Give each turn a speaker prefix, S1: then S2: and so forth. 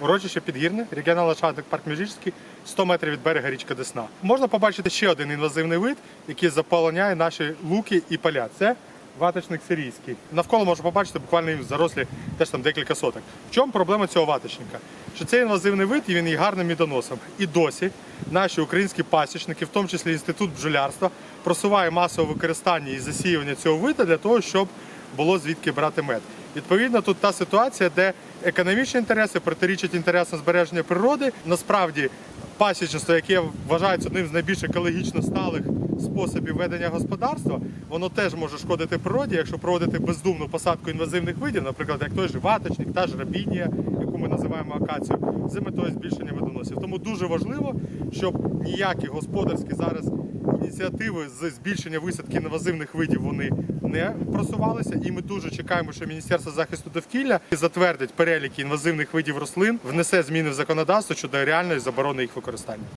S1: Урочище Підгірне, регіональний ландшафтний парк Міжгірський, 100 метрів від берега річка Десна. Можна побачити ще один інвазивний вид, який заполоняє наші луки і поля. Це ваточник сирійський. Навколо можна побачити буквально зарослі теж там декілька соток. В чому проблема цього ваточника? Що це інвазивний вид і він є гарним мідоносом. І досі наші українські пасічники, в тому числі інститут бджолярства, просуває масове використання і засіювання цього виду для того, щоб було звідки брати мед. Відповідно, тут та ситуація, де економічні інтереси протирічать інтересам збереження природи. Насправді, пасічництво, яке вважається одним з найбільш екологічно сталих способів ведення господарства, воно теж може шкодити природі, якщо проводити бездумну посадку інвазивних видів, наприклад, як той же ваточник, та ж рабінія, яку ми називаємо акацію, з метою збільшення медоносів. Тому дуже важливо, щоб ніякі господарські зараз ініціативи з збільшення висадки інвазивних видів вони не просувалися. І ми дуже чекаємо, що Міністерство захисту довкілля затвердить переліки інвазивних видів рослин, внесе зміни в законодавство щодо реальної заборони їх використання.